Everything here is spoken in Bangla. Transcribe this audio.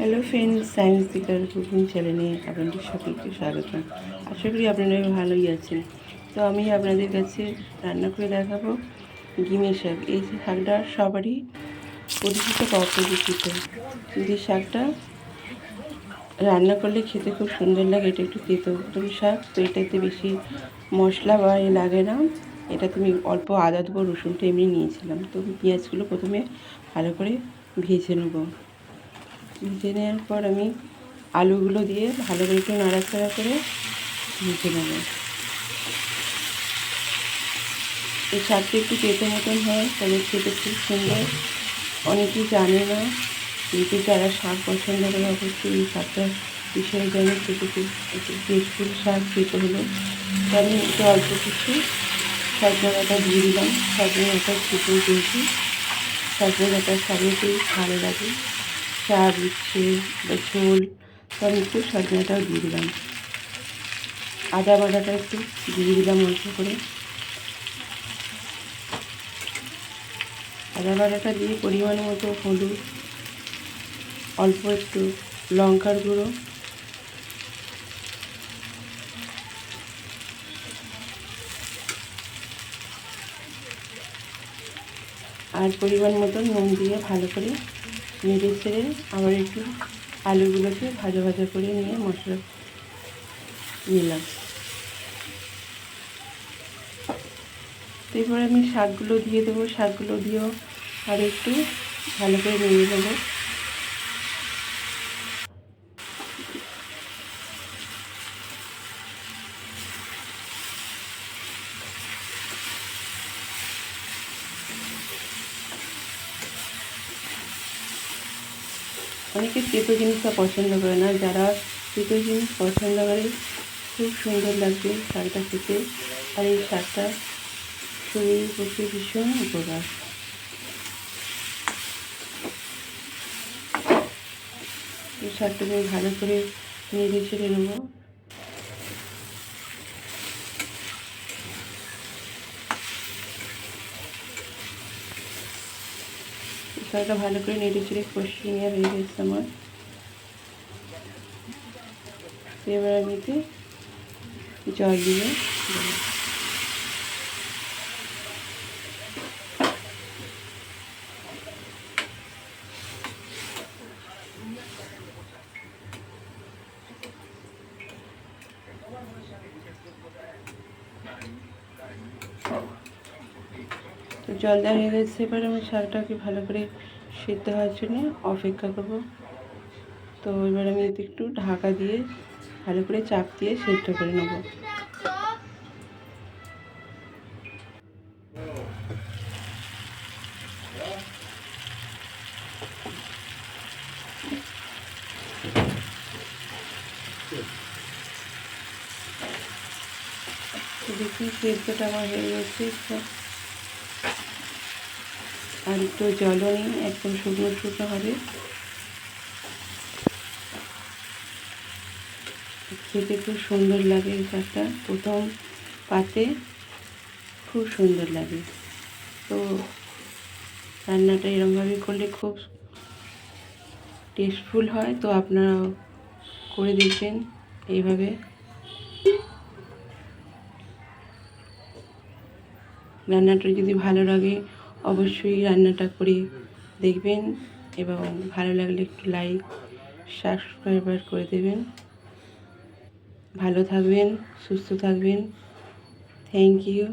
হ্যালো ফ্রেন্ড সায়েন্স দিকার কুকিং চ্যানেলে আপনাদের সকলকে স্বাগত। আশা করি আপনারা ভালোই আছেন। তো আমি আপনাদের কাছে রান্না করে দেখাবো ডিমের শাক। এই শাকটা সবারই পরিচিত বা অপরিচিত। এই শাকটা রান্না করলে খেতে খুব সুন্দর লাগে, এটা একটু তেতো। তুমি শাক তো এটাতে বেশি মশলা বা এ লাগে না। এটা তুমি অল্প আদা দেবো রসুনটা এমনি নিয়েছিলাম। তো পেঁয়াজগুলো প্রথমে ভালো করে ভেজে নেব। ভেজে নেওয়ার পর আমি আলুগুলো দিয়ে ভালো করে একটু নাড়াচাড়া করে ভেজে নেব। এই শাকটা একটু পেতে মতন হয় তবে খেতে খুব সুন্দর। অনেকেই জানে না, কিন্তু যারা শাক পছন্দ করে অবশ্যই এই শাকটা বিষয়ে জানে, খেতে খুব টেস্টফুল শাক খেতে হলো। আমি একটু অল্প কিছু সজনা ডাঁটা দিয়ে দিলাম। সজনা ডাঁটা ছিটে দিয়েছি সজনা ডাঁটা শাড়িতেই ভালো লাগে। চা দিচ্ছে বা ঝোল, তো আমি একটু সজনাটাও দিয়ে দিলাম। আদা বাটাটা একটু দিয়ে দিলাম অল্প করে। আদা বাটাটা দিয়ে পরিমাণ মতো হলুদ, অল্প একটু লঙ্কার গুঁড়ো। আর পরিমাণ মতো নুন দিয়ে ভালো করে নেড়ে ছেড়ে আবার একটু আলুগুলোকে ভাজা ভাজা করে নিয়ে মশলা নিলাম। এরপরে আমি শাকগুলো দিয়ে দেবো। শাকগুলো দিয়েও আর একটু ভালো করে নেড়ে নেব। অনেকে তেতো জিনিসটা পছন্দ করে না। যারা তেতো জিনিস পছন্দ করে, খুব সুন্দর লাগবে শাকটা খেতে। আর এই শাকটা শরীরের পক্ষে ভীষণ উপকার। এই শাকটাকে ভালো করে নেড়ে ছেড়ে নেব। শাকটা ভালো করে নেড়ে চেড়ে কষিয়ে নেওয়া হয়ে গেছে আমার। এবার আমি এতে জল দিয়ে দেবো। তো জল দেওয়া হয়ে গেছে, এবার আমি শাকটাকে ভালো করে সিদ্ধ হওয়ার জন্য অপেক্ষা করব। তো এবার আমি এতে একটু ঢাকা দিয়ে ভালো করে চাপ দিয়ে সিদ্ধ করে নেব। দেখি সেদ্ধটা আমার হয়ে গেছে। আর একটু জলও নেই একদম শুকনো শুকনো হবে। খেতে খুব সুন্দর লাগে এই শাকটা। প্রথম পাতে খুব সুন্দর লাগে। তো রান্নাটা এরমভাবে করলে খুব টেস্টফুল হয়। তো আপনারা করে দেখবেন এইভাবে। রান্নাটা যদি ভালো লাগে অবশ্যই রান্নাটা করে দেখবেন এবং ভালো লাগলে একটু লাইক সাবস্ক্রাইবার করে দেবেন। ভালো থাকবেন, সুস্থ থাকবেন। Thank you